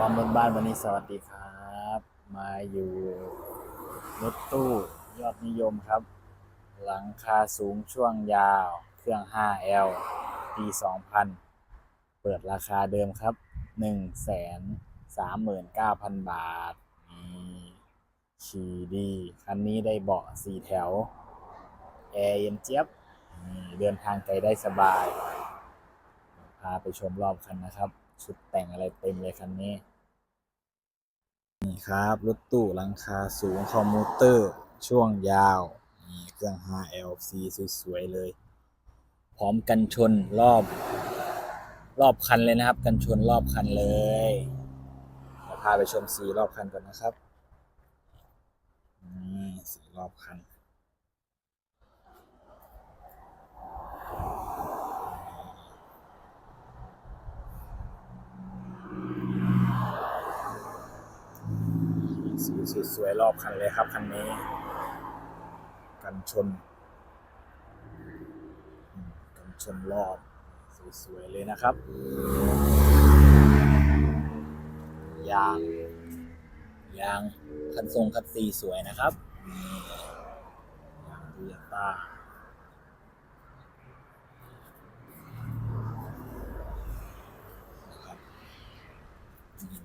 บอมบนบ้านวันนี้สวัสดีครับ มาอยู่รถตู้ยอดนิยมครับ หลังคาสูงช่วงยาว เครื่อง 5L ปี 2000 เปิดราคาเดิมครับ 139,000 บาทนี่ขี่ดี คันนี้ได้เบาะสี่แถว แอร์เย็นเจี๊ยบ เดินทางไกลได้สบาย พาไปชมรอบคันนะครับ ชุดแต่งอะไรเต็มเลยคันนี้ นี่ครับ รถตู้หลังคาสูงคอมมูเตอร์ ช่วงยาว นี่เครื่อง 5LC สวยๆเลย พร้อมกันชนรอบ รอบคันเลยนะครับ กันชนรอบคันเลยพาไปชมสีรอบคันก่อนนะครับ นี่สีรอบคัน สีสวยๆรอบคันเลยครับคันนี้ กันชน กันชนรอบสวยๆเลยนะครับ ยางยางคันทรงคันซีสวยนะครับยางดูยาต้า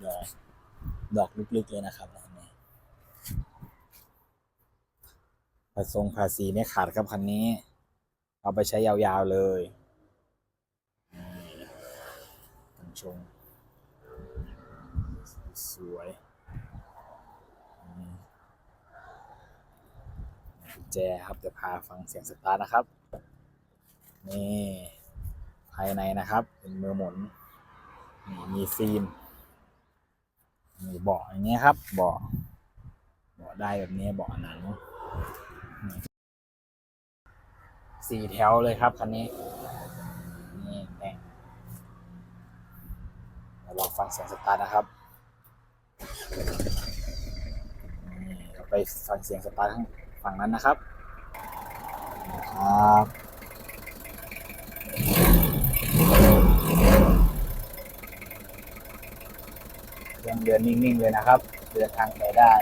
ดอก ดอกลึกๆเลยนะครับ อันนี้ผสมภาษีไม่ขาดครับคันนี้ เอาไปใช้ยาวๆเลยกันชง สวยนี่กุญแจครับเดี๋ยวพาฟังเสียงสตาร์ทนะครับ นี่ภายในนะครับ เป็นมือหมุนนี่มีฟิล์มมีเบาะอย่างเงี้ยครับเบาะเบาะได้แบบนี้เบาะหนัง สี่แถวเลยครับคันนี้ นี่แต่งเดี๋ยวลองฟังเสียงสตาร์ทนะครับนี่เราไปฟังเสียงสตาร์ทข้างฝั่งนั้นนะครับครับยังเดินนิ่งๆเลยนะครับ เดินทางไปได้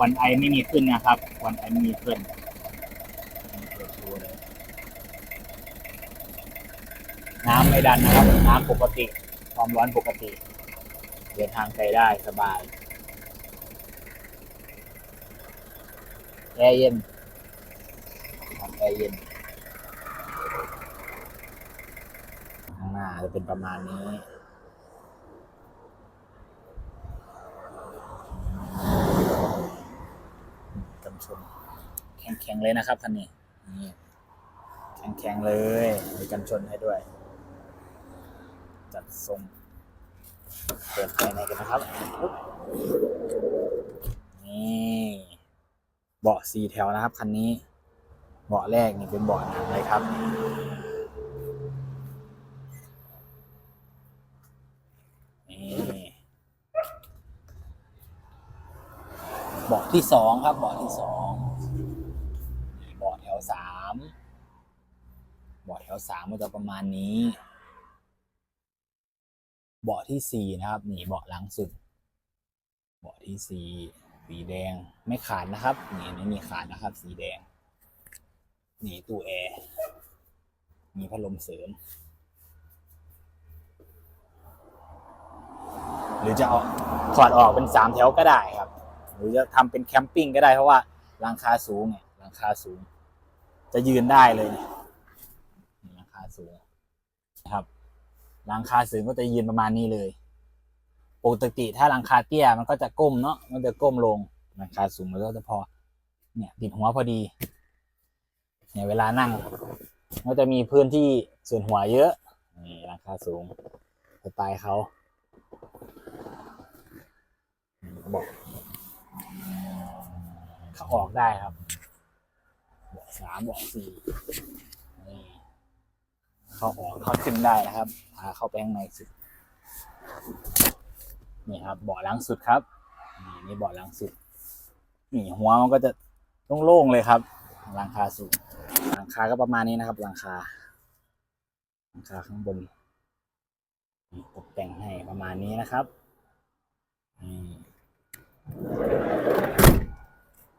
ควันไอไม่มีขึ้นนะครับควันไอไม่มีขึ้นน้ำไม่ดันนะครับ น้ำปกติ ความร้อนปกติ เดินทางไปได้สบายแอร์เย็นครับแอร์เย็นข้างหน้าจะเป็นประมาณนี้ชนแข็งๆเลยนะครับคันนี้นี่แข็งๆเลยมีกันชนให้ด้วย จัดทรงเปิดภายในกันนะครับนี่เบาะสี่แถวนะครับคันนี้เบาะแรกนี่เป็นเบาะหนังเลยครับนี่เบาะที่สองครับเบาะที่สอง นี่เบาะแถวสามเบาะแถวสามมันจะประมาณนี้เบาะที่สี่นะครับนี่เบาะหลังสุดเบาะที่สี่สีแดงไม่ขาดนะครับนี่ไม่มีขาดนะครับ สีแดงนี่ตู้แอร์มีพัดลมเสริมหรือจะเอาถอดออกเป็นสามแถวก็ได้ครับ หรือจะทำเป็นแคมปิ้งก็ได้เพราะว่าหลังคาสูงเนี่ย ลังคาสูง จะยืนได้เลยเนี่ยหลังคาสูงนะครับ หลังคาสูงก็จะยืนประมาณนี้เลย ปกติถ้าหลังคาเตี้ยมันก็จะก้มเนาะมันจะก้มลงหลังคาสูงมันก็จะพอ เนี่ยติดหัวพอดีเนี่ยเวลานั่งก็จะมีพื้นที่ส่วนหัวเยอะนี่หลังคาสูงสไตล์เขาบอกเขาออกได้ครับ บอกสามบอกสี่นี่เข้าออกเข้าขึ้นได้นะครับพาเข้าไปข้างในสุด นี่ครับเบาะหลังสุดครับ นี่นี่เบาะหลังสุด นี่หัวมันก็จะโล่งๆเลยครับหลังคาสูงหลังคาก็ประมาณนี้นะครับหลังคาหลังคาข้างบนนี่ตกแต่งให้ประมาณนี้นะครับนี่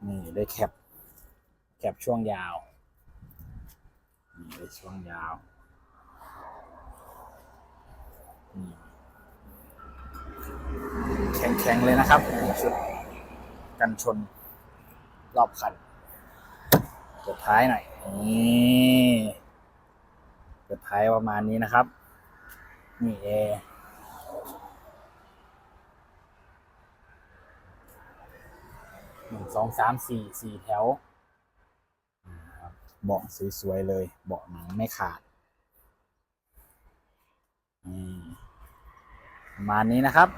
นี่ได้แคป แคปช่วงยาวนี่ช่วงยาวแข็งๆเลยนะครับชุดกันชนรอบคันเปิดท้ายหน่อยนี่เปิดท้ายประมาณนี้นะครับ นี่เอหนึ่งสองสามสี่สี่แถว เบาะสวยๆเลย เบาะหนังไม่ขาดนี่ประมาณนี้นะครับ